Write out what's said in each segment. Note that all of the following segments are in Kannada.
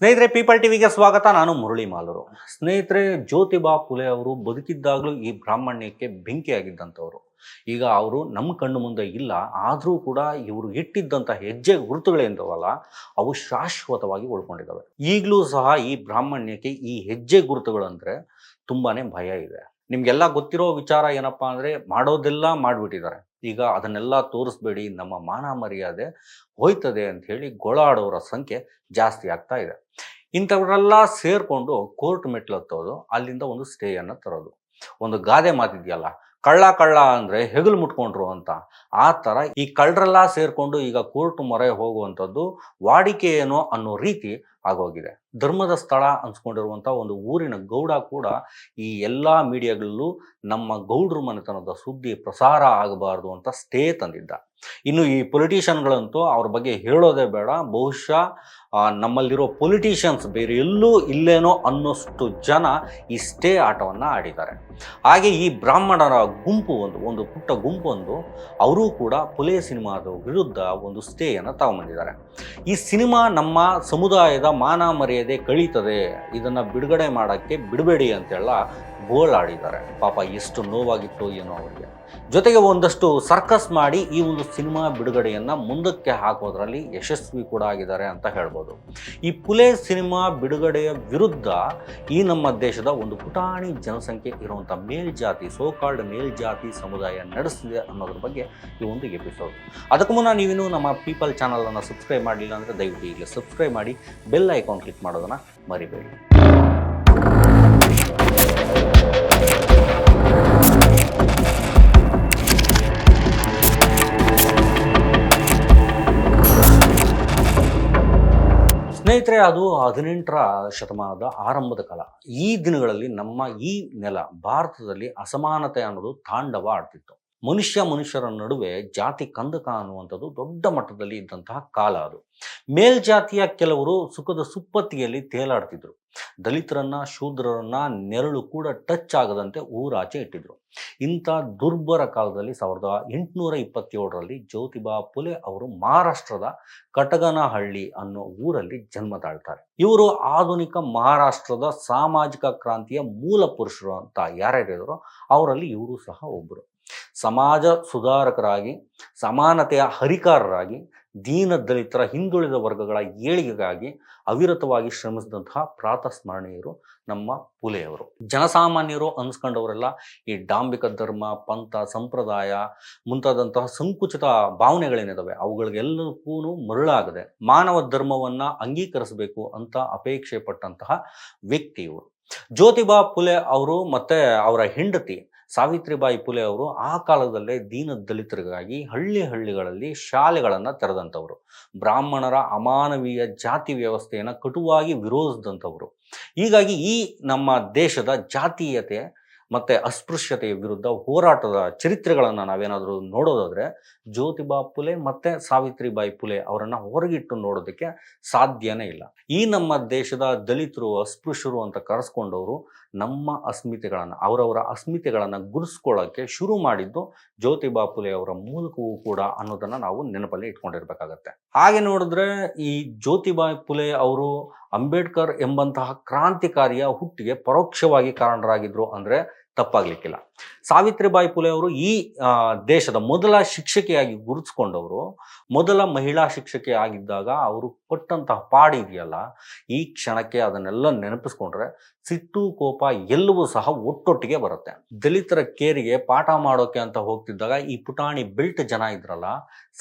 ಸ್ನೇಹಿತರೆ ಪೀಪಲ್ ಟಿವಿಗೆ ಸ್ವಾಗತ. ನಾನು ಮುರಳಿ ಮಾಲೂರು. ಸ್ನೇಹಿತರೆ, ಜ್ಯೋತಿಬಾ ಫುಲೆ ಅವರು ಬದುಕಿದ್ದಾಗಲೂ ಈ ಬ್ರಾಹ್ಮಣ್ಯಕ್ಕೆ ಬೆಂಕಿಯಾಗಿದ್ದಂಥವರು. ಈಗ ಅವರು ನಮ್ಮ ಕಣ್ಣು ಮುಂದೆ ಇಲ್ಲ, ಆದರೂ ಕೂಡ ಇವರು ಇಟ್ಟಿದ್ದಂಥ ಹೆಜ್ಜೆ ಗುರುತುಗಳೇಂದವಲ್ಲ ಅವು ಶಾಶ್ವತವಾಗಿ ಉಳ್ಕೊಂಡಿದ್ದಾವೆ. ಈಗಲೂ ಸಹ ಈ ಬ್ರಾಹ್ಮಣ್ಯಕ್ಕೆ ಈ ಹೆಜ್ಜೆ ಗುರುತುಗಳಂದರೆ ತುಂಬಾ ಭಯ ಇದೆ. ನಿಮಗೆಲ್ಲ ಗೊತ್ತಿರೋ ವಿಚಾರ ಏನಪ್ಪಾ ಅಂದರೆ, ಮಾಡೋದೆಲ್ಲ, ಮಾಡಿಬಿಟ್ಟಿದ್ದಾರೆ. ಈಗ ಅದನ್ನೆಲ್ಲ ತೋರಿಸ್ಬೇಡಿ, ನಮ್ಮ ಮಾನ ಮರ್ಯಾದೆ ಹೋಯ್ತದೆ ಅಂತ ಹೇಳಿ ಗೊಳಾಡೋರ ಸಂಖ್ಯೆ ಜಾಸ್ತಿ ಆಗ್ತಾ ಇದೆ. ಇಂಥವರೆಲ್ಲ ಸೇರಿಕೊಂಡು ಕೋರ್ಟ್ ಮೆಟ್ಲು ಹತ್ತೋದು, ಅಲ್ಲಿಂದ ಒಂದು ಸ್ಟೇಯನ್ನು ತರೋದು. ಒಂದು ಗಾದೆ ಮಾತಿದೆಯಲ್ಲ, ಕಳ್ಳ ಕಳ್ಳ ಅಂದರೆ ಹೆಗಲು ಮುಟ್ಕೊಂಡ್ರು ಅಂತ, ಆ ಥರ ಈ ಕಳ್ಳರೆಲ್ಲ ಸೇರಿಕೊಂಡು ಈಗ ಕೋರ್ಟ್ ಮೊರೆ ಹೋಗುವಂಥದ್ದು ವಾಡಿಕೆ ಏನೋ ಅನ್ನೋ ರೀತಿ ಆಗೋಗಿದೆ. ಧರ್ಮದ ಸ್ಥಳ ಅನ್ಸ್ಕೊಂಡಿರುವಂಥ ಒಂದು ಊರಿನ ಗೌಡ ಕೂಡ ಈ ಎಲ್ಲ ಮೀಡಿಯಾಗಳಲ್ಲೂ ನಮ್ಮ ಗೌಡ್ರ ಮನೆತನದ ಸುದ್ದಿ ಪ್ರಸಾರ ಆಗಬಾರ್ದು ಅಂತ ಸ್ಟೇ ತಂದಿದ್ದ. ಇನ್ನು ಈ ಪೊಲಿಟಿಷಿಯನ್ಗಳಂತೂ ಅವ್ರ ಬಗ್ಗೆ ಹೇಳೋದೇ ಬೇಡ. ಬಹುಶಃ ನಮ್ಮಲ್ಲಿರೋ ಪೊಲಿಟಿಷಿಯನ್ಸ್ ಬೇರೆ ಎಲ್ಲೂ ಇಲ್ಲೇನೋ ಅನ್ನೋಷ್ಟು ಜನ ಈ ಸ್ಟೇ ಆಟವನ್ನು ಆಡಿದ್ದಾರೆ. ಹಾಗೆ ಈ ಬ್ರಾಹ್ಮಣರ ಗುಂಪು ಒಂದು ಒಂದು ಪುಟ್ಟ ಗುಂಪು ಒಂದು, ಅವರೂ ಕೂಡ ಪೊಲೆ ಸಿನಿಮಾದ ವಿರುದ್ಧ ಒಂದು ಸ್ಟೇಯನ್ನು ತಗೊಂಬಂದಿದ್ದಾರೆ. ಈ ಸಿನಿಮಾ ನಮ್ಮ ಸಮುದಾಯದ ಮಾನ ಕಳೀತದೆ ಇದನ್ನು ಬಿಡುಗಡೆ ಮಾಡೋಕ್ಕೆ ಬಿಡಬೇಡಿ ಅಂತೆಲ್ಲ ಗೋಳಾಡಿದ್ದಾರೆ ಪಾಪ ಎಷ್ಟು ನೋವಾಗಿತ್ತು ಏನೋ ಅವರಿಗೆ. ಜೊತೆಗೆ ಒಂದಷ್ಟು ಸರ್ಕಸ್ ಮಾಡಿ ಈ ಒಂದು ಸಿನಿಮಾ ಬಿಡುಗಡೆಯನ್ನು ಮುಂದಕ್ಕೆ ಹಾಕೋದ್ರಲ್ಲಿ ಯಶಸ್ವಿ ಕೂಡ ಆಗಿದ್ದಾರೆ ಅಂತ ಹೇಳ್ಬೋದು. ಈ ಪುಲೆ ಸಿನಿಮಾ ಬಿಡುಗಡೆಯ ವಿರುದ್ಧ ಈ ನಮ್ಮ ದೇಶದ ಒಂದು ಪುಟಾಣಿ ಜನಸಂಖ್ಯೆ ಇರುವಂಥ ಮೇಲ್ಜಾತಿ ಸೋಕಾಲ್ಡ್ ಮೇಲ್ಜಾತಿ ಸಮುದಾಯ ನಡೆಸಿದೆ ಅನ್ನೋದ್ರ ಬಗ್ಗೆ ಈ ಒಂದು ಎಪಿಸೋಡ್ ಅದಕ್ಕೂ ಮುನ್ನ ನೀವೇನು ನಮ್ಮ ಪೀಪಲ್ ಚಾನಲನ್ನು ಸಬ್ಸ್ಕ್ರೈಬ್ ಮಾಡಲಿಲ್ಲ ಅಂದರೆ ದಯವಿಟ್ಟು ಈಗಲೇ ಸಬ್ಸ್ಕ್ರೈಬ್ ಮಾಡಿ ಬೆಲ್ ಐಕಾನ್ ಕ್ಲಿಕ್ ಮಾಡೋದನ್ನು ಮರಿಬೇಡಿ. ಸ್ನೇಹಿತರೆ, ಅದು ಹದಿನೆಂಟರ ಶತಮಾನದ ಆರಂಭದ ಕಾಲ. ಈ ದಿನಗಳಲ್ಲಿ ನಮ್ಮ ಈ ನೆಲ ಭಾರತದಲ್ಲಿ ಅಸಮಾನತೆ ಅನ್ನೋದು ತಾಂಡವ ಆಡ್ತಿತ್ತು. ಮನುಷ್ಯ ಮನುಷ್ಯರ ನಡುವೆ ಜಾತಿ ಕಂದಕ ಅನ್ನುವಂಥದ್ದು ದೊಡ್ಡ ಮಟ್ಟದಲ್ಲಿ ಇದ್ದಂತಹ ಕಾಲ ಅದು. ಮೇಲ್ಜಾತಿಯ ಕೆಲವರು ಸುಖದ ಸುಪ್ಪತ್ತಿಯಲ್ಲಿ ತೇಲಾಡ್ತಿದ್ರು. ದಲಿತರನ್ನ, ಶೂದ್ರರನ್ನ ನೆರಳು ಕೂಡ ಟಚ್ ಆಗದಂತೆ ಊರಾಚೆ ಇಟ್ಟಿದ್ರು. ಇಂಥ ದುರ್ಬರ ಕಾಲದಲ್ಲಿ ಸಾವಿರದ ಎಂಟುನೂರ ಇಪ್ಪತ್ತೇಳರಲ್ಲಿ ಜ್ಯೋತಿಬಾ ಫುಲೆ ಅವರು ಮಹಾರಾಷ್ಟ್ರದ ಕಟಗನಹಳ್ಳಿ ಅನ್ನೋ ಊರಲ್ಲಿ ಜನ್ಮ ತಾಳ್ತಾರೆ. ಇವರು ಆಧುನಿಕ ಮಹಾರಾಷ್ಟ್ರದ ಸಾಮಾಜಿಕ ಕ್ರಾಂತಿಯ ಮೂಲ ಪುರುಷರು ಅಂತ ಯಾರ್ಯಾರಿದ್ರು ಅವರಲ್ಲಿ ಇವರು ಸಹ ಒಬ್ಬರು ಸಮಾಜ ಸುಧಾರಕರಾಗಿ, ಸಮಾನತೆಯ ಹರಿಕಾರರಾಗಿ, ದೀನ ದಲಿತರ ಹಿಂದುಳಿದ ವರ್ಗಗಳ ಏಳಿಗೆಗಾಗಿ ಅವಿರತವಾಗಿ ಶ್ರಮಿಸಿದಂತಹ ಪ್ರಾತಸ್ಮರಣೀಯರು ನಮ್ಮ ಪುಲೆಯವರು. ಜನಸಾಮಾನ್ಯರು ಅನ್ಸ್ಕೊಂಡವರೆಲ್ಲ ಈ ಡಾಂಬಿಕ ಧರ್ಮ, ಪಂಥ, ಸಂಪ್ರದಾಯ ಮುಂತಾದಂತಹ ಸಂಕುಚಿತ ಭಾವನೆಗಳೇನಿದಾವೆ ಅವುಗಳಿಗೆಲ್ಲಕ್ಕೂ ಮರಳಾಗದೆ ಮಾನವ ಧರ್ಮವನ್ನ ಅಂಗೀಕರಿಸಬೇಕು ಅಂತ ಅಪೇಕ್ಷೆ ಪಟ್ಟಂತಹ ವ್ಯಕ್ತಿ ಇವರು ಜ್ಯೋತಿಬಾ ಪುಲೆ ಅವರು ಮತ್ತೆ ಅವರ ಹೆಂಡತಿ ಸಾವಿತ್ರಿಬಾಯಿ ಪುಲೆ ಅವರು ಆ ಕಾಲದಲ್ಲೇ ದೀನ ದಲಿತರಿಗಾಗಿ ಹಳ್ಳಿ ಹಳ್ಳಿಗಳಲ್ಲಿ ಶಾಲೆಗಳನ್ನು ತೆರೆದಂಥವ್ರು. ಬ್ರಾಹ್ಮಣರ ಅಮಾನವೀಯ ಜಾತಿ ವ್ಯವಸ್ಥೆಯನ್ನು ಕಟುವಾಗಿ ವಿರೋಧಿಸಿದಂಥವ್ರು. ಹೀಗಾಗಿ ಈ ನಮ್ಮ ದೇಶದ ಜಾತೀಯತೆ ಮತ್ತು ಅಸ್ಪೃಶ್ಯತೆಯ ವಿರುದ್ಧ ಹೋರಾಟದ ಚರಿತ್ರೆಗಳನ್ನು ನಾವೇನಾದರೂ ನೋಡೋದಾದರೆ, ಜ್ಯೋತಿಬಾ ಫುಲೆ ಮತ್ತು ಸಾವಿತ್ರಿಬಾಯಿ ಫುಲೆ ಅವರನ್ನು ಹೊರಗಿಟ್ಟು ನೋಡೋದಕ್ಕೆ ಸಾಧ್ಯನೇ ಇಲ್ಲ. ಈ ನಮ್ಮ ದೇಶದ ದಲಿತರು, ಅಸ್ಪೃಶ್ಯರು ಅಂತ ಕರೆಸ್ಕೊಂಡವರು ನಮ್ಮ ಅಸ್ಮಿತೆಗಳನ್ನು, ಅವರವರ ಅಸ್ಮಿತೆಗಳನ್ನು ಗುರುಸ್ಕೊಳ್ಳೋಕ್ಕೆ ಶುರು ಮಾಡಿದ್ದು ಜ್ಯೋತಿಬಾ ಫುಲೆ ಅವರ ಮೂಲಕವೂ ಕೂಡ ಅನ್ನೋದನ್ನು ನಾವು ನೆನಪಲ್ಲಿ ಇಟ್ಕೊಂಡಿರ್ಬೇಕಾಗತ್ತೆ. ಹಾಗೆ ನೋಡಿದ್ರೆ ಈ ಜ್ಯೋತಿಬಾಯಿ ಫುಲೆ ಅವರು ಅಂಬೇಡ್ಕರ್ ಎಂಬಂತಹ ಕ್ರಾಂತಿಕಾರಿಯ ಹುಟ್ಟಿಗೆ ಪರೋಕ್ಷವಾಗಿ ಕಾರಣರಾಗಿದ್ರು ಅಂದರೆ ತಪ್ಪಾಗ್ಲಿಕ್ಕಿಲ್ಲ. ಸಾವಿತ್ರಿಬಾಯಿ ಪುಲೆ ಅವರು ಈ ದೇಶದ ಮೊದಲ ಶಿಕ್ಷಕಿಯಾಗಿ ಗುರುತಿಸ್ಕೊಂಡವರು, ಮೊದಲ ಮಹಿಳಾ ಶಿಕ್ಷಕಿ ಆಗಿದ್ದಾಗ ಅವರು ಕೊಟ್ಟಂತಹ ಪಾಡಿದೆಯಲ್ಲ ಈ ಕ್ಷಣಕ್ಕೆ ಅದನ್ನೆಲ್ಲ ನೆನಪಿಸ್ಕೊಂಡ್ರೆ ಸಿಟ್ಟು, ಕೋಪ ಎಲ್ಲವೂ ಸಹ ಒಟ್ಟೊಟ್ಟಿಗೆ ಬರುತ್ತೆ. ದಲಿತರ ಕೇರಿಗೆ ಪಾಠ ಮಾಡೋಕೆ ಅಂತ ಹೋಗ್ತಿದ್ದಾಗ ಈ ಪುಟಾಣಿ ಬೆಲ್ಟ್ ಜನ ಇದ್ರಲ್ಲ,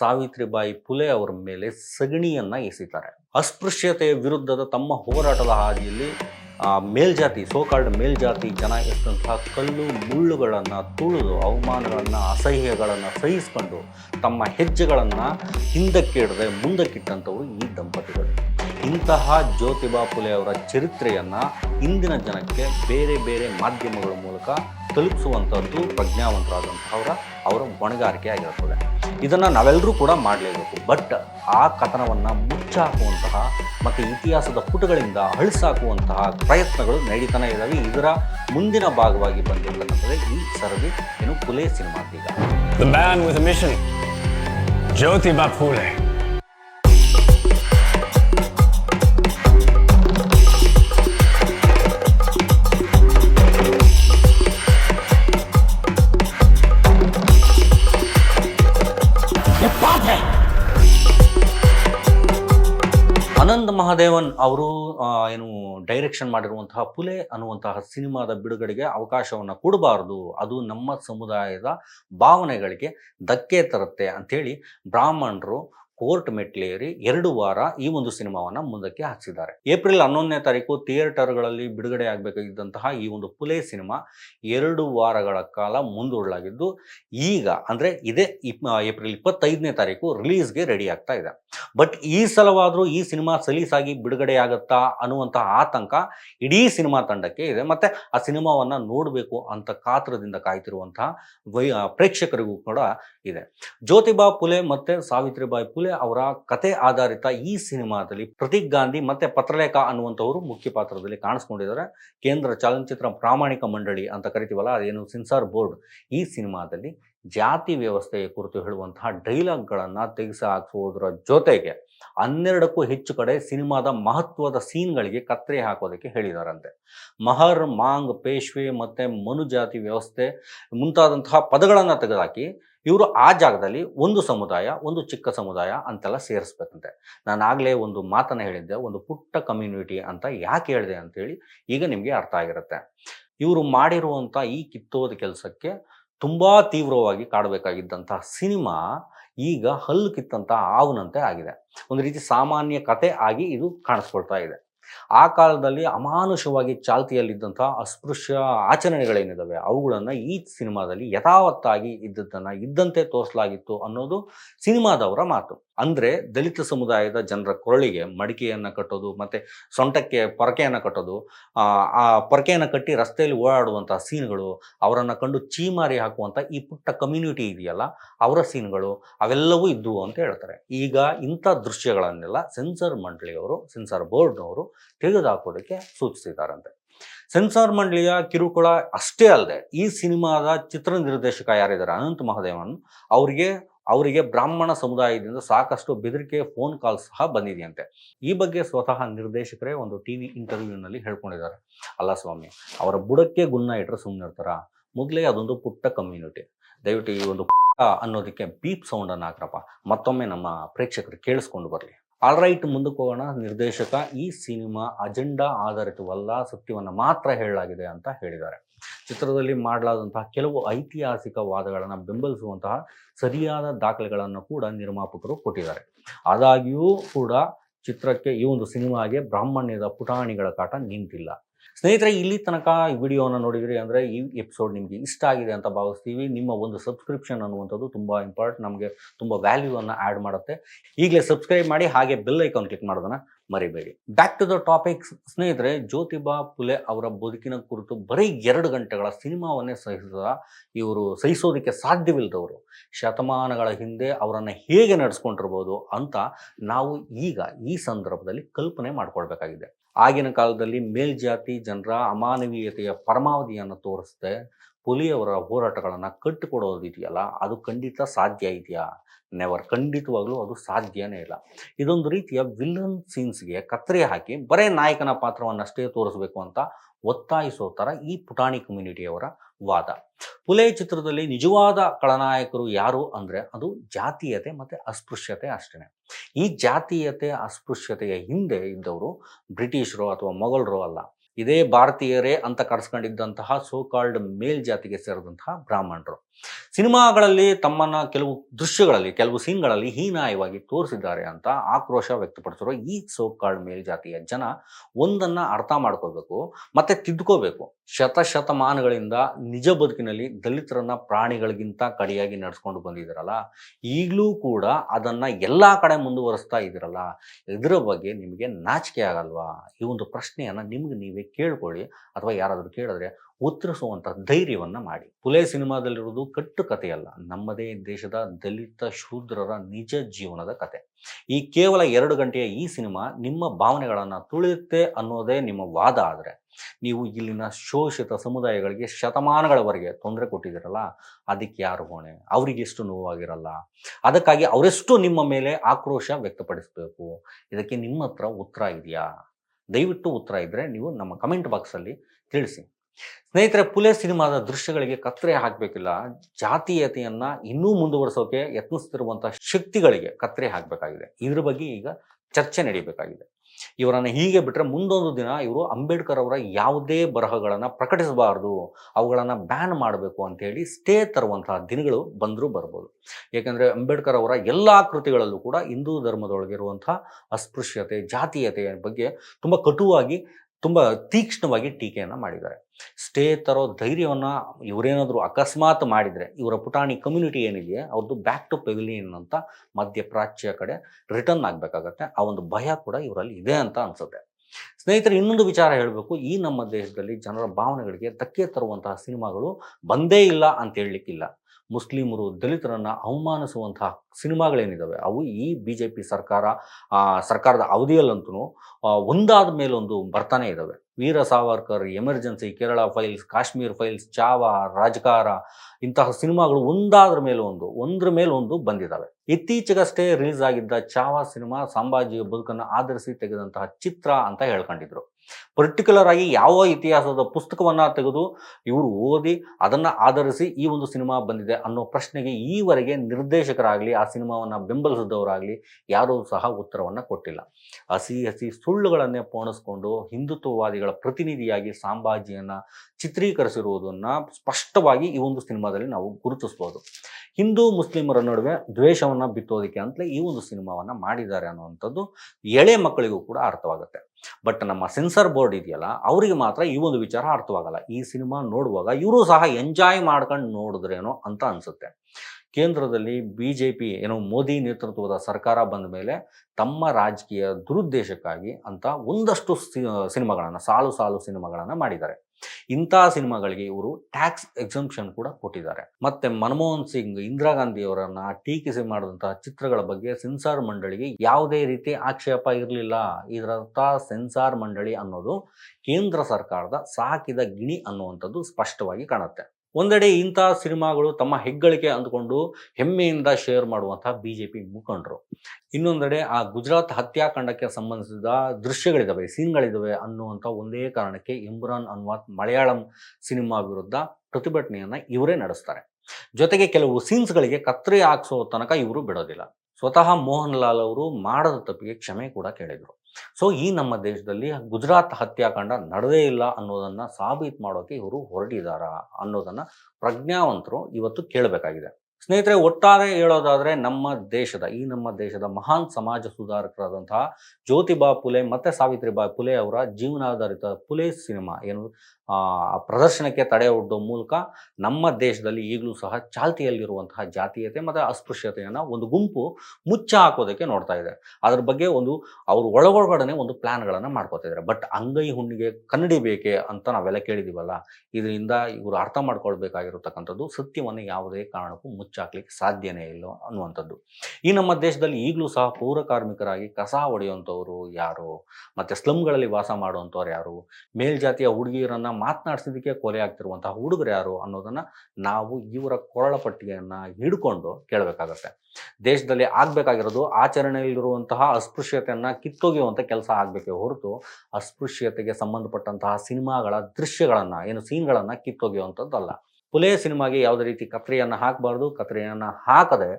ಸಾವಿತ್ರಿಬಾಯಿ ಪುಲೆ ಅವರ ಮೇಲೆ ಸಗಣಿಯನ್ನ ಎಸಿತಾರೆ. ಅಸ್ಪೃಶ್ಯತೆಯ ವಿರುದ್ಧದ ತಮ್ಮ ಹೋರಾಟದ ಹಾದಿಯಲ್ಲಿ ಮೇಲ್ಜಾತಿ ಸೋಕಾಲ್ಡ್ ಮೇಲ್ಜಾತಿ ಜನ ಎಷ್ಟಂತಹ ಕಲ್ಲು ಮುಳ್ಳುಗಳನ್ನು ತುಳಿದು ಅವಮಾನಗಳನ್ನು, ಅಸಹ್ಯಗಳನ್ನು ಸಹಿಸಿಕೊಂಡು ತಮ್ಮ ಹೆಜ್ಜೆಗಳನ್ನು ಹಿಂದಕ್ಕೆ ಇಡದೆ ಮುಂದಕ್ಕಿಟ್ಟಂಥವ್ರು ಈ ದಂಪತಿಗಳು. ಇಂತಹ ಜ್ಯೋತಿಬಾ ಫುಲೆ ಅವರ ಚರಿತ್ರೆಯನ್ನು ಇಂದಿನ ಜನಕ್ಕೆ ಬೇರೆ ಬೇರೆ ಮಾಧ್ಯಮಗಳ ಮೂಲಕ ತಲುಪಿಸುವಂಥದ್ದು ಪ್ರಜ್ಞಾವಂತರಾದಂಥವರ ಅವರ ಹೊಣೆಗಾರಿಕೆ ಆಗಿರುತ್ತದೆ. ಇದನ್ನು ನಾವೆಲ್ಲರೂ ಕೂಡ ಮಾಡಲೇಬೇಕು. ಬಟ್ ಆ ಕಥನವನ್ನು ಮುಚ್ಚಾಕುವಂತಹ ಮತ್ತು ಇತಿಹಾಸದ ಪುಟಗಳಿಂದ ಅಳಿಸಾಕುವಂತಹ ಪ್ರಯತ್ನಗಳು ನಡೀತಾನೆ ಇದ್ದಾವೆ ಇದರ ಮುಂದಿನ ಭಾಗವಾಗಿ ಬಂದಿರತಕ್ಕಂಥದ್ದು ಈ ಸರದಿ ಏನು ಪುಲೆ ಸಿನಿಮಾ ಈಗ man with ಮಹಾದೇವನ್ ಅವರು ಏನು ಡೈರೆಕ್ಷನ್ ಮಾಡಿರುವಂತಹ ಪುಲೆ ಅನ್ನುವಂತಹ ಸಿನಿಮಾದ ಬಿಡುಗಡೆಗೆ ಅವಕಾಶವನ್ನು ಕೊಡಬಾರದು. ಅದು ನಮ್ಮ ಸಮುದಾಯದ ಭಾವನೆಗಳಿಗೆ ಧಕ್ಕೆ ತರುತ್ತೆ ಅಂಥೇಳಿ ಬ್ರಾಹ್ಮಣರು ಕೋರ್ಟ್ ಮೆಟ್ಲೇರಿ ಎರಡು ವಾರ ಈ ಒಂದು ಸಿನಿಮಾವನ್ನ ಮುಂದಕ್ಕೆ ಹಾಕಿಸಿದ್ದಾರೆ. ಏಪ್ರಿಲ್ ಹನ್ನೊಂದನೇ ತಾರೀಕು ಥಿಯೇಟರ್ಗಳಲ್ಲಿ ಬಿಡುಗಡೆ ಆಗಬೇಕಾಗಿದ್ದಂತಹ ಈ ಒಂದು ಪುಲೆ ಸಿನಿಮಾ ಎರಡು ವಾರಗಳ ಕಾಲ ಮುಂದೂಡಲಾಗಿದ್ದು, ಈಗ ಅಂದರೆ ಇದೇ ಏಪ್ರಿಲ್ ಇಪ್ಪತ್ತೈದನೇ ತಾರೀಕು ರಿಲೀಸ್ಗೆ ರೆಡಿ ಆಗ್ತಾ ಇದೆ. ಬಟ್ ಈ ಸಲವಾದರೂ ಈ ಸಿನಿಮಾ ಸಲೀಸಾಗಿ ಬಿಡುಗಡೆ ಆಗುತ್ತಾ ಅನ್ನುವಂತಹ ಆತಂಕ ಇಡೀ ಸಿನಿಮಾ ತಂಡಕ್ಕೆ ಇದೆ. ಮತ್ತೆ ಆ ಸಿನಿಮಾವನ್ನ ನೋಡಬೇಕು ಅಂತ ಕಾತರದಿಂದ ಕಾಯ್ತಿರುವಂತಹ ಪ್ರೇಕ್ಷಕರಿಗೂ ಕೂಡ ಇದೆ. ಜ್ಯೋತಿಬಾ ಪುಲೆ ಮತ್ತೆ ಸಾವಿತ್ರಿಬಾಯಿ ಫುಲೆ ಅವರ ಕತೆ ಆಧಾರಿತ ಈ ಸಿನಿಮಾದಲ್ಲಿ ಪ್ರತೀಕ್ ಗಾಂಧಿ ಮತ್ತೆ ಪತ್ರಲೇಖ ಅನ್ನುವಂಥವರು ಮುಖ್ಯ ಪಾತ್ರದಲ್ಲಿ ಕಾಣಿಸ್ಕೊಂಡಿದ್ದಾರೆ. ಕೇಂದ್ರ ಚಲನಚಿತ್ರ ಪ್ರಾಮಾಣಿಕ ಮಂಡಳಿ ಅಂತ ಕರಿತೀವಲ್ಲ, ಅದೇನು ಸೆನ್ಸಾರ್ ಬೋರ್ಡ್. ಈ ಸಿನಿಮಾದಲ್ಲಿ ಜಾತಿ ವ್ಯವಸ್ಥೆಯ ಕುರಿತು ಹೇಳುವಂತಹ ಡೈಲಾಗ್ಗಳನ್ನು ತೆಗೆಸಿ ಹಾಕುವುದರ ಜೊತೆಗೆ ಹನ್ನೆರಡಕ್ಕೂ ಹೆಚ್ಚು ಕಡೆ ಸಿನಿಮಾದ ಮಹತ್ವದ ಸೀನ್ಗಳಿಗೆ ಕತ್ತರಿ ಹಾಕೋದಕ್ಕೆ ಹೇಳಿದಾರಂತೆ. ಮಹರ್, ಮಾಂಗ್, ಪೇಶ್ವೆ ಮತ್ತೆ ಮನುಜಾತಿ ವ್ಯವಸ್ಥೆ ಮುಂತಾದಂತಹ ಪದಗಳನ್ನು ತೆಗೆದುಹಾಕಿ ಇವರು ಆ ಜಾಗದಲ್ಲಿ ಒಂದು ಸಮುದಾಯ, ಒಂದು ಚಿಕ್ಕ ಸಮುದಾಯ ಅಂತೆಲ್ಲ ಸೇರಿಸ್ಬೇಕಂತೆ. ನಾನು ಆಗಲೇ ಒಂದು ಮಾತನ್ನು ಹೇಳಿದ್ದೆ, ಒಂದು ಪುಟ್ಟ ಕಮ್ಯುನಿಟಿ ಅಂತ ಯಾಕೆ ಹೇಳಿದೆ ಅಂತೇಳಿ ಈಗ ನಿಮಗೆ ಅರ್ಥ ಆಗಿರುತ್ತೆ. ಇವರು ಮಾಡಿರುವಂಥ ಈ ಕಿತ್ತೋದ ಕೆಲಸಕ್ಕೆ ತುಂಬ ತೀವ್ರವಾಗಿ ಕಾಡಬೇಕಾಗಿದ್ದಂತಹ ಸಿನಿಮಾ ಈಗ ಹಲ್ಲು ಕಿತ್ತಂಥ ಹಾವಿನಂತೆ ಆಗಿದೆ. ಒಂದು ರೀತಿ ಸಾಮಾನ್ಯ ಕತೆ ಆಗಿ ಇದು ಕಾಣಿಸ್ಕೊಳ್ತಾ ಇದೆ. ಆ ಕಾಲದಲ್ಲಿ ಅಮಾನುಷವಾಗಿ ಚಾಲ್ತಿಯಲ್ಲಿದ್ದಂಥ ಅಸ್ಪೃಶ್ಯ ಆಚರಣೆಗಳೇನಿದ್ದಾವೆ ಅವುಗಳನ್ನು ಈ ಸಿನಿಮಾದಲ್ಲಿ ಯಥಾವತ್ತಾಗಿ ಇದ್ದದ್ದನ್ನು ಇದ್ದಂತೆ ತೋರಿಸಲಾಗಿತ್ತು ಅನ್ನೋದು ಸಿನಿಮಾದವರ ಮಾತು. ಅಂದರೆ ದಲಿತ ಸಮುದಾಯದ ಜನರ ಕೊರಳಿಗೆ ಮಡಿಕೆಯನ್ನು ಕಟ್ಟೋದು, ಮತ್ತು ಸೊಂಟಕ್ಕೆ ಪೊರಕೆಯನ್ನು ಕಟ್ಟೋದು, ಆ ಪರಕೆಯನ್ನು ಕಟ್ಟಿ ರಸ್ತೆಯಲ್ಲಿ ಓಡಾಡುವಂಥ ಸೀನ್ಗಳು, ಅವರನ್ನು ಕಂಡು ಚೀಮಾರಿ ಹಾಕುವಂಥ ಈ ಪುಟ್ಟ ಕಮ್ಯುನಿಟಿ ಇದೆಯಲ್ಲ, ಅವರ ಸೀನ್ಗಳು, ಅವೆಲ್ಲವೂ ಇದ್ದವು ಅಂತ ಹೇಳ್ತಾರೆ. ಈಗ ಇಂಥ ದೃಶ್ಯಗಳನ್ನೆಲ್ಲ ಸೆನ್ಸಾರ್ ಮಂಡಳಿಯವರು, ಸೆನ್ಸಾರ್ ಬೋರ್ಡ್ನವರು ತೆಗೆದುಹಾಕೋದಕ್ಕೆ ಸೂಚಿಸಿದ್ದಾರಂತೆ ಸೆನ್ಸಾರ್ ಮಂಡಳಿಯ ಕಿರುಕುಳ ಅಷ್ಟೇ ಅಲ್ಲದೆ, ಈ ಸಿನಿಮಾದ ಚಿತ್ರ ನಿರ್ದೇಶಕ ಯಾರಿದ್ದಾರೆ? ಅನಂತ್ ಮಹದೇವನ್, ಅವರಿಗೆ ಅವರಿಗೆ ಬ್ರಾಹ್ಮಣ ಸಮುದಾಯದಿಂದ ಸಾಕಷ್ಟು ಬೆದರಿಕೆ ಫೋನ್ ಕಾಲ್ ಸಹ ಬಂದಿದೆಯಂತೆ. ಈ ಬಗ್ಗೆ ಸ್ವತಃ ನಿರ್ದೇಶಕರೇ ಒಂದು ಟಿ ವಿ ಇಂಟರ್ವ್ಯೂನಲ್ಲಿ ಹೇಳ್ಕೊಂಡಿದ್ದಾರೆ. ಅಲ್ಲ ಸ್ವಾಮಿ, ಅವರ ಬುಡಕ್ಕೆ ಗುನ್ನ ಇಟ್ಟರೆ ಸುಮ್ಮನೆ ಇರ್ತಾರ? ಮೊದಲೇ ಅದೊಂದು ಪುಟ್ಟ ಕಮ್ಯುನಿಟಿ ದಯವಿಟ್ಟು ಈ ಒಂದು ಅನ್ನೋದಕ್ಕೆ ಬೀಪ್ ಸೌಂಡನ್ನು ಹಾಕ್ರಪ್ಪ. ಮತ್ತೊಮ್ಮೆ ನಮ್ಮ ಪ್ರೇಕ್ಷಕರು ಕೇಳಿಸ್ಕೊಂಡು ಬರಲಿ. ಆಲ್ ರೈಟ್ ಮುಂದಕ್ಕೆ ಹೋಗೋಣ. ನಿರ್ದೇಶಕ ಈ ಸಿನಿಮಾ ಅಜೆಂಡಾ ಆಧಾರಿತವಲ್ಲ, ಸತ್ಯವನ್ನು ಮಾತ್ರ ಹೇಳಲಾಗಿದೆ ಅಂತ ಹೇಳಿದ್ದಾರೆ. ಚಿತ್ರದಲ್ಲಿ ಮಾಡಲಾದಂತಹ ಕೆಲವು ಐತಿಹಾಸಿಕ ವಾದಗಳನ್ನು ಬೆಂಬಲಿಸುವಂತಹ ಸರಿಯಾದ ದಾಖಲೆಗಳನ್ನು ಕೂಡ ನಿರ್ಮಾಪಕರು ಕೊಟ್ಟಿದ್ದಾರೆ. ಆದಾಗ್ಯೂ ಕೂಡ ಚಿತ್ರಕ್ಕೆ ಈ ಒಂದು ಸಿನಿಮಾಗೆ ಬ್ರಾಹ್ಮಣ್ಯದ ಪುಟಾಣಿಗಳ ಕಾಟ ನಿಂತಿಲ್ಲ. ಸ್ನೇಹಿತರೆ, ಇಲ್ಲಿ ತನಕ ಈ ವಿಡಿಯೋವನ್ನು ನೋಡಿದ್ರಿ ಅಂದರೆ ಈ ಎಪಿಸೋಡ್ ನಿಮಗೆ ಇಷ್ಟ ಆಗಿದೆ ಅಂತ ಭಾವಿಸ್ತೀವಿ. ನಿಮ್ಮ ಒಂದು ಸಬ್ಸ್ಕ್ರಿಪ್ಷನ್ ಅನ್ನುವಂಥದ್ದು ತುಂಬ ಇಂಪಾರ್ಟೆಂಟ್ ನಮಗೆ ತುಂಬ ವ್ಯಾಲ್ಯೂವನ್ನು ಆ್ಯಡ್ ಮಾಡುತ್ತೆ. ಈಗಲೇ ಸಬ್ಸ್ಕ್ರೈಬ್ ಮಾಡಿ ಹಾಗೆ ಬೆಲ್ ಐಕಾನ್ ಕ್ಲಿಕ್ ಮಾಡೋದನ್ನು ಮರಿಬೇಡಿ. ಬ್ಯಾಕ್ ಟು ದ ಟಾಪಿಕ್ಸ್ ಸ್ನೇಹಿತರೆ ಜ್ಯೋತಿಬಾ ಪುಲೆ ಅವರ ಬದುಕಿನ ಕುರಿತು ಬರೀ ಎರಡು ಗಂಟೆಗಳ ಸಿನಿಮಾವನ್ನೇ ಸಹಿಸಿದ ಇವರು ಸಹಿಸೋದಕ್ಕೆ ಸಾಧ್ಯವಿಲ್ಲದವರು. ಶತಮಾನಗಳ ಹಿಂದೆ ಅವರನ್ನು ಹೇಗೆ ನಡೆಸ್ಕೊಂಡಿರ್ಬೋದು ಅಂತ ನಾವು ಈಗ ಈ ಸಂದರ್ಭದಲ್ಲಿ ಕಲ್ಪನೆ ಮಾಡಿಕೊಳ್ಬೇಕಾಗಿದೆ. ಆಗಿನ ಕಾಲದಲ್ಲಿ ಮೇಲ್ಜಾತಿ ಜನರ ಅಮಾನವೀಯತೆಯ ಪರಮಾವಧಿಯನ್ನು ತೋರಿಸದೆ ಪುಲಿಯವರ ಹೋರಾಟಗಳನ್ನು ಕಟ್ಟಿಕೊಡೋದಿದೆಯಲ್ಲ ಅದು ಖಂಡಿತ ಸಾಧ್ಯ ಇದೆಯಾ? ನೆವರ್ ಖಂಡಿತವಾಗ್ಲೂ ಅದು ಸಾಧ್ಯನೇ ಇಲ್ಲ. ಇದೊಂದು ರೀತಿಯ ವಿಲನ್ ಸೀನ್ಸ್ಗೆ ಕತ್ತರಿ ಹಾಕಿ, ಬರೇ ನಾಯಕನ ಪಾತ್ರವನ್ನಷ್ಟೇ ತೋರಿಸಬೇಕು ಅಂತ ಒತ್ತಾಯಿಸೋ ಥರ ಈ ಪುಟಾಣಿ ಕಮ್ಯುನಿಟಿಯವರ ವಾದ. ಪುಲೆ ಚಿತ್ರದಲ್ಲಿ ನಿಜವಾದ ಖಳನಾಯಕರು ಯಾರು ಅಂದರೆ ಅದು ಜಾತೀಯತೆ ಮತ್ತು ಅಸ್ಪೃಶ್ಯತೆ ಅಷ್ಟೇ ಈ ಜಾತೀಯತೆ ಅಸ್ಪೃಶ್ಯತೆಯ ಹಿಂದೆ ಇದ್ದವರು ಬ್ರಿಟಿಷರು ಅಥವಾ ಮೊಘಲರು ಅಲ್ಲ. ಇದೇ ಭಾರತೀಯರೇ ಅಂತ ಕರೆಸ್ಕೊಂಡಿದ್ದಂತಹ ಸೋಕಾಲ್ಡ್ ಮೇಲ್ಜಾತಿಗೆ ಸೇರಿದಂತಹ ಬ್ರಾಹ್ಮಣರು. ಸಿನಿಮಾಗಳಲ್ಲಿ ತಮ್ಮನ್ನ ಕೆಲವು ದೃಶ್ಯಗಳಲ್ಲಿ, ಕೆಲವು ಸೀನ್ಗಳಲ್ಲಿ ಹೀನಾಯವಾಗಿ ತೋರಿಸಿದ್ದಾರೆ ಅಂತ ಆಕ್ರೋಶ ವ್ಯಕ್ತಪಡಿಸಿರೋ ಈ ಸೋಕಾಳ್ ಮೇಲ್ಜಾತಿಯ ಜನ ಒಂದನ್ನ ಅರ್ಥ ಮಾಡ್ಕೋಬೇಕು, ಮತ್ತೆ ತಿದ್ಕೋಬೇಕು. ಶತಶತಮಾನಗಳಿಂದ ನಿಜ ಬದುಕಿನಲ್ಲಿ ದಲಿತರನ್ನ ಪ್ರಾಣಿಗಳಿಗಿಂತ ಕಡಿಯಾಗಿ ನಡೆಸ್ಕೊಂಡು ಬಂದಿದ್ದೀರಲ್ಲ, ಈಗಲೂ ಕೂಡ ಅದನ್ನ ಎಲ್ಲಾ ಕಡೆ ಮುಂದುವರಿಸ್ತಾ ಇದ್ದೀರಲ್ಲ, ಇದರ ಬಗ್ಗೆ ನಿಮಗೆ ನಾಚಿಕೆ ಆಗಲ್ವಾ? ಈ ಒಂದು ಪ್ರಶ್ನೆಯನ್ನ ನಿಮ್ಗೆ ನೀವೇ ಕೇಳ್ಕೊಳ್ಳಿ, ಅಥವಾ ಯಾರಾದರೂ ಕೇಳಿದ್ರೆ ಉತ್ತರಿಸುವಂಥ ಧೈರ್ಯವನ್ನ ಮಾಡಿ. ಪುಲೆ ಸಿನಿಮಾದಲ್ಲಿರುವುದು ಕಟ್ಟು ಕಥೆಯಲ್ಲ, ನಮ್ಮದೇ ದೇಶದ ದಲಿತ ಶೂದ್ರರ ನಿಜ ಜೀವನದ ಕತೆ ಈ ಕೇವಲ ಎರಡು ಗಂಟೆಯ ಈ ಸಿನಿಮಾ ನಿಮ್ಮ ಭಾವನೆಗಳನ್ನು ತುಳಿಯುತ್ತೆ ಅನ್ನೋದೇ ನಿಮ್ಮ ವಾದ ಆದರೆ. ನೀವು ಇಲ್ಲಿನ ಶೋಷಿತ ಸಮುದಾಯಗಳಿಗೆ ಶತಮಾನಗಳವರೆಗೆ ತೊಂದರೆ ಕೊಟ್ಟಿದ್ದೀರಲ್ಲ, ಅದಕ್ಕೆ ಯಾರು ಹೊಣೆ? ಅವರಿಗೆ ಎಷ್ಟು ನೋವಾಗಿರಲ್ಲ? ಅದಕ್ಕಾಗಿ ಅವರೆಷ್ಟು ನಿಮ್ಮ ಮೇಲೆ ಆಕ್ರೋಶ ವ್ಯಕ್ತಪಡಿಸಬೇಕು? ಇದಕ್ಕೆ ನಿಮ್ಮ ಹತ್ರ ಉತ್ತರ ಇದೆಯಾ? ದಯವಿಟ್ಟು ಉತ್ತರ ಇದ್ದರೆ ನೀವು ನಮ್ಮ ಕಮೆಂಟ್ ಬಾಕ್ಸಲ್ಲಿ ತಿಳಿಸಿ. ಸ್ನೇಹಿತರೆ, ಪುಲೆ ಸಿನಿಮಾದ ದೃಶ್ಯಗಳಿಗೆ ಕತ್ತರೆ ಹಾಕಬೇಕಿಲ್ಲ. ಜಾತೀಯತೆಯನ್ನ ಇನ್ನೂ ಮುಂದುವರಿಸೋಕೆ ಯತ್ನಿಸ್ತಿರುವಂತಹ ಶಕ್ತಿಗಳಿಗೆ ಕತ್ತರೆ ಹಾಕಬೇಕಾಗಿದೆ. ಇದ್ರ ಬಗ್ಗೆ ಈಗ ಚರ್ಚೆ ನಡೀಬೇಕಾಗಿದೆ. ಇವರನ್ನು ಹೀಗೆ ಬಿಟ್ಟರೆ ಮುಂದೊಂದು ದಿನ ಇವರು ಅಂಬೇಡ್ಕರ್ ಅವರ ಯಾವುದೇ ಬರಹಗಳನ್ನು ಪ್ರಕಟಿಸಬಾರ್ದು, ಅವುಗಳನ್ನು ಬ್ಯಾನ್ ಮಾಡಬೇಕು ಅಂತೇಳಿ ಸ್ಟೇ ತರುವಂತಹ ದಿನಗಳು ಬಂದರೂ ಬರ್ಬೋದು. ಏಕೆಂದರೆ ಅಂಬೇಡ್ಕರ್ ಅವರ ಎಲ್ಲ ಕೃತಿಗಳಲ್ಲೂ ಕೂಡ ಹಿಂದೂ ಧರ್ಮದೊಳಗೆ ಧರ್ಮದೊಳಗಿರುವಂತಹ ಅಸ್ಪೃಶ್ಯತೆ, ಜಾತೀಯತೆಯ ಬಗ್ಗೆ ತುಂಬ ಕಟುವಾಗಿ, ತುಂಬ ತೀಕ್ಷ್ಣವಾಗಿ ಟೀಕೆಯನ್ನು ಮಾಡಿದ್ದಾರೆ. ಸ್ಟೇ ತರೋ ಧೈರ್ಯವನ್ನು ಇವರೇನಾದರೂ ಅಕಸ್ಮಾತ್ ಮಾಡಿದರೆ, ಇವರ ಪುಟಾಣಿ ಕಮ್ಯುನಿಟಿ ಏನಿದೆಯೇ ಅವ್ರದ್ದು ಬ್ಯಾಕ್ ಟು ಪೆವಿಲಿಯನ್ ಅಂತ ಮಧ್ಯಪ್ರಾಚ್ಯ ಕಡೆ ರಿಟರ್ನ್ ಆಗಬೇಕಾಗತ್ತೆ. ಆ ಒಂದು ಭಯ ಕೂಡ ಇವರಲ್ಲಿ ಇದೆ ಅಂತ ಅನಿಸುತ್ತೆ. ಸ್ನೇಹಿತರೆ, ಇನ್ನೊಂದು ವಿಚಾರ ಹೇಳಬೇಕು. ಈ ನಮ್ಮ ದೇಶದಲ್ಲಿ ಜನರ ಭಾವನೆಗಳಿಗೆ ಧಕ್ಕೆ ತರುವಂತಹ ಸಿನಿಮಾಗಳು ಬಂದೇ ಇಲ್ಲ ಅಂತ ಹೇಳಲಿಕ್ಕಿಲ್ಲ. ಮುಸ್ಲಿಮರು, ದಲಿತರನ್ನು ಅವಮಾನಿಸುವಂತಹ ಸಿನಿಮಾಗಳೇನಿದ್ದಾವೆ ಅವು ಈ ಬಿ ಜೆ ಪಿ ಸರ್ಕಾರ ಸರ್ಕಾರದ ಅವಧಿಯಲ್ಲಂತೂ ಒಂದಾದ ಮೇಲೊಂದು ಬರ್ತಾನೆ ಇದ್ದಾವೆ Veer Savarkar, emergency, Kerala files, Kashmir files, Chhaava, Razakar ಇಂತಹ ಸಿನಿಮಾಗಳು ಒಂದಾದ್ರ ಮೇಲೆ ಒಂದು, ಒಂದ್ರ ಮೇಲೆ ಒಂದು ಬಂದಿದ್ದಾವೆ ಇತ್ತೀಚೆಗಷ್ಟೇ ರಿಲೀಸ್ ಆಗಿದ್ದ ಚಾವಾ ಸಿನಿಮಾ ಸಂಭಾಜಿಯ ಬದುಕನ್ನು ಆಧರಿಸಿ ತೆಗೆದಂತಹ ಚಿತ್ರ ಅಂತ ಹೇಳ್ಕೊಂಡಿದ್ರು. ಪರ್ಟಿಕ್ಯುಲರ್ ಆಗಿ ಯಾವ ಇತಿಹಾಸದ ಪುಸ್ತಕವನ್ನ ತೆಗೆದು ಇವರು ಓದಿ ಅದನ್ನ ಆಧರಿಸಿ ಈ ಒಂದು ಸಿನಿಮಾ ಬಂದಿದೆ ಅನ್ನೋ ಪ್ರಶ್ನೆಗೆ ಈವರೆಗೆ ನಿರ್ದೇಶಕರಾಗಲಿ, ಆ ಸಿನಿಮಾವನ್ನ ಬೆಂಬಲಿಸಿದವರಾಗಲಿ ಯಾರೂ ಸಹ ಉತ್ತರವನ್ನು ಕೊಟ್ಟಿಲ್ಲ. ಹಸಿ ಹಸಿ ಸುಳ್ಳುಗಳನ್ನೇ ಪೋಣಿಸ್ಕೊಂಡು ಹಿಂದುತ್ವವಾದಿಗಳ ಪ್ರತಿನಿಧಿಯಾಗಿ ಸಾಂಬಾಜಿಯನ್ನು ಚಿತ್ರೀಕರಿಸಿರುವುದನ್ನು ಸ್ಪಷ್ಟವಾಗಿ ಈ ಒಂದು ಸಿನಿಮಾದಲ್ಲಿ ನಾವು ಗುರುತಿಸ್ಬೋದು. ಹಿಂದೂ ಮುಸ್ಲಿಮರ ನಡುವೆ ದ್ವೇಷವನ್ನ ಬಿತ್ತೋದಕ್ಕೆ ಅಂತಲೇ ಈ ಒಂದು ಸಿನಿಮಾವನ್ನ ಮಾಡಿದ್ದಾರೆ ಅನ್ನುವಂಥದ್ದು ಎಳೆ ಮಕ್ಕಳಿಗೂ ಕೂಡ ಅರ್ಥವಾಗುತ್ತೆ. ಬಟ್ ನಮ್ಮ ಸೆನ್ಸರ್ ಬೋರ್ಡ್ ಇದೆಯಲ್ಲ, ಅವರಿಗೆ ಮಾತ್ರ ಈ ಒಂದು ವಿಚಾರ ಅರ್ಥವಾಗಲ್ಲ. ಈ ಸಿನಿಮಾ ನೋಡುವಾಗ ಇವರು ಸಹ ಎಂಜಾಯ್ ಮಾಡ್ಕೊಂಡು ನೋಡಿದ್ರೇನೋ ಅಂತ ಅನಿಸುತ್ತೆ. ಕೇಂದ್ರದಲ್ಲಿ ಬಿ ಜೆ ಪಿ ಏನೋ ಮೋದಿ ನೇತೃತ್ವದ ಸರ್ಕಾರ ಬಂದ ಮೇಲೆ ತಮ್ಮ ರಾಜಕೀಯ ದುರುದ್ದೇಶಕ್ಕಾಗಿ ಅಂತ ಒಂದಷ್ಟು ಸಿನಿಮಾಗಳನ್ನು, ಸಾಲು ಸಾಲು ಸಿನಿಮಾಗಳನ್ನು ಮಾಡಿದ್ದಾರೆ. ಇಂಥ ಸಿನಿಮಾಗಳಿಗೆ ಇವರು ಟ್ಯಾಕ್ಸ್ ಎಕ್ಸಂಪ್ಷನ್ ಕೂಡ ಕೊಟ್ಟಿದ್ದಾರೆ. ಮತ್ತೆ ಮನಮೋಹನ್ ಸಿಂಗ್, ಇಂದಿರಾ ಗಾಂಧಿ ಅವರನ್ನ ಟೀಕಿಸಿ ಮಾಡಿದಂತಹ ಚಿತ್ರಗಳ ಬಗ್ಗೆ ಸೆನ್ಸಾರ್ ಮಂಡಳಿಗೆ ಯಾವುದೇ ರೀತಿ ಆಕ್ಷೇಪ ಇರಲಿಲ್ಲ. ಇದರರ್ಥ ಸೆನ್ಸಾರ್ ಮಂಡಳಿ ಅನ್ನೋದು ಕೇಂದ್ರ ಸರ್ಕಾರದ ಸಾಕಿದ ಗಿಣಿ ಅನ್ನುವಂಥದ್ದು ಸ್ಪಷ್ಟವಾಗಿ ಕಾಣುತ್ತೆ. ಒಂದೆಡೆ ಇಂಥ ಸಿನಿಮಾಗಳು ತಮ್ಮ ಹೆಗ್ಗಳಿಕೆ ಅಂದ್ಕೊಂಡು ಹೆಮ್ಮೆಯಿಂದ ಶೇರ್ ಮಾಡುವಂಥ ಬಿ ಜೆ ಪಿ ಮುಖಂಡರು. ಇನ್ನೊಂದೆಡೆ ಆ ಗುಜರಾತ್ ಹತ್ಯಾಕಾಂಡಕ್ಕೆ ಸಂಬಂಧಿಸಿದ ದೃಶ್ಯಗಳಿದ್ದಾವೆ ಸೀನ್ಗಳಿದ್ದಾವೆ ಅನ್ನುವಂಥ ಒಂದೇ ಕಾರಣಕ್ಕೆ ಇಮ್ರಾನ್ ಅನ್ವಾತ್ ಮಲಯಾಳಂ ಸಿನಿಮಾ ವಿರುದ್ಧ ಪ್ರತಿಭಟನೆಯನ್ನು ಇವರೇ ನಡೆಸ್ತಾರೆ. ಜೊತೆಗೆ ಕೆಲವು ಸೀನ್ಸ್ಗಳಿಗೆ ಕತ್ತರಿ ಹಾಕ್ಸೋ ತನಕ ಇವರು ಬಿಡೋದಿಲ್ಲ. ಸ್ವತಃ ಮೋಹನ್ ಲಾಲ್ ಅವರು ಮಾಡದ ತಪ್ಪಿಗೆ ಕ್ಷಮೆ ಕೂಡ ಕೇಳಿದರು. ಸೊ ಈ ನಮ್ಮ ದೇಶದಲ್ಲಿ ಗುಜರಾತ್ ಹತ್ಯಾಕಾಂಡ ನಡೆದೇ ಇಲ್ಲ ಅನ್ನೋದನ್ನ ಸಾಬೀತು ಮಾಡೋಕೆ ಇವರು ಹೊರಡಿದಾರಾ ಅನ್ನೋದನ್ನ ಪ್ರಜ್ಞಾವಂತರು ಇವತ್ತು ಕೇಳಬೇಕಾಗಿದೆ. ಸ್ನೇಹಿತರೆ, ಒಟ್ಟಾರೆ ಹೇಳೋದಾದ್ರೆ ನಮ್ಮ ದೇಶದ, ಈ ನಮ್ಮ ದೇಶದ ಮಹಾನ್ ಸಮಾಜ ಸುಧಾರಕರಾದಂತಹ ಜ್ಯೋತಿಬಾ ಫುಲೆ ಮತ್ತೆ ಸಾವಿತ್ರಿಬಾಯಿ ಫುಲೆ ಅವರ ಜೀವನಾಧಾರಿತ ಪುಲೆ ಸಿನಿಮಾ ಏನು ಪ್ರದರ್ಶನಕ್ಕೆ ತಡೆ ಒಡ್ಡೋ ಮೂಲಕ ನಮ್ಮ ದೇಶದಲ್ಲಿ ಈಗಲೂ ಸಹ ಚಾಲ್ತಿಯಲ್ಲಿರುವಂತಹ ಜಾತೀಯತೆ ಮತ್ತು ಅಸ್ಪೃಶ್ಯತೆಯನ್ನು ಒಂದು ಗುಂಪು ಮುಚ್ಚ ಹಾಕೋದಕ್ಕೆ ನೋಡ್ತಾ ಇದೆ. ಅದ್ರ ಬಗ್ಗೆ ಒಂದು ಅವರು ಒಳಗೊಳಗಡೆ ಒಂದು ಪ್ಲ್ಯಾನ್ಗಳನ್ನು ಮಾಡ್ಕೋತಾ ಇದ್ದಾರೆ ಬಟ್ ಅಂಗೈ ಹುಣ್ಣಿಗೆ ಕನ್ನಡಿ ಬೇಕೆ ಅಂತ ನಾವೆಲ್ಲ ಕೇಳಿದ್ದೀವಲ್ಲ ಇದರಿಂದ ಇವರು ಅರ್ಥ ಮಾಡ್ಕೊಳ್ಬೇಕಾಗಿರತಕ್ಕಂಥದ್ದು ಸತ್ಯವನ್ನು ಯಾವುದೇ ಕಾರಣಕ್ಕೂ ಮುಚ್ಚಾಕ್ಲಿಕ್ಕೆ ಸಾಧ್ಯನೇ ಇಲ್ಲ ಅನ್ನುವಂಥದ್ದು. ಈ ನಮ್ಮ ದೇಶದಲ್ಲಿ ಈಗಲೂ ಸಹ ಪೌರ ಕಾರ್ಮಿಕರಾಗಿ ಕಸ ಹೊಡೆಯುವಂಥವ್ರು ಯಾರು, ಮತ್ತು ಸ್ಲಮ್ಗಳಲ್ಲಿ ವಾಸ ಮಾಡುವಂಥವ್ರು ಯಾರು, ಮೇಲ್ಜಾತಿಯ ಹುಡುಗಿಯರನ್ನು ಮಾತನಾಡಿಸಿದ್ದಕ್ಕೆ ಕೊಲೆ ಆಗ್ತಿರುವಂತಹ ಹುಡುಗರು ಯಾರು ಅನ್ನೋದನ್ನು ನಾವು ಇವರ ಕೊರಳ ಪಟ್ಟಿಗೆಯನ್ನು ಹಿಡ್ಕೊಂಡು ಕೇಳಬೇಕಾಗತ್ತೆ. ದೇಶದಲ್ಲಿ ಆಗಬೇಕಾಗಿರೋದು ಆಚರಣೆಯಲ್ಲಿರುವಂತಹ ಅಸ್ಪೃಶ್ಯತೆಯನ್ನು ಕಿತ್ತೊಗೆಯುವಂಥ ಕೆಲಸ ಆಗಬೇಕೇ ಹೊರತು ಅಸ್ಪೃಶ್ಯತೆಗೆ ಸಂಬಂಧಪಟ್ಟಂತಹ ಸಿನಿಮಾಗಳ ದೃಶ್ಯಗಳನ್ನು, ಏನು ಸೀನ್ಗಳನ್ನು ಕಿತ್ತೊಗೆಯುವಂಥದ್ದಲ್ಲ. ಪುಲೇ ಸಿನಿಮಾಗೆ ಯಾವುದೇ ರೀತಿ ಕತ್ರಿಯನ್ನು ಹಾಕಬಾರ್ದು, ಕತ್ರಿಯನ್ನು ಹಾಕದೆ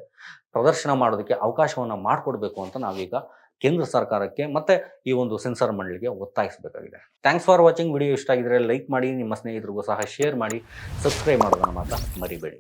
ಪ್ರದರ್ಶನ ಮಾಡೋದಕ್ಕೆ ಅವಕಾಶವನ್ನು ಮಾಡಿಕೊಡ್ಬೇಕು ಅಂತ ನಾವೀಗ ಕೇಂದ್ರ ಸರ್ಕಾರಕ್ಕೆ ಮತ್ತು ಈ ಒಂದು ಸೆನ್ಸಾರ್ ಮಂಡಳಿಗೆ ಒತ್ತಾಯಿಸಬೇಕಾಗಿದೆ. ಥ್ಯಾಂಕ್ಸ್ ಫಾರ್ ವಾಚಿಂಗ್ ವಿಡಿಯೋ ಇಷ್ಟ ಆಗಿದ್ರೆ ಲೈಕ್ ಮಾಡಿ, ನಿಮ್ಮ ಸ್ನೇಹಿತರಿಗೂ ಸಹ ಶೇರ್ ಮಾಡಿ ಸಬ್ಸ್ಕ್ರೈಬ್ ಮಾಡೋದನ್ನು ಮಾತ್ರ ಮರಿಬೇಡಿ.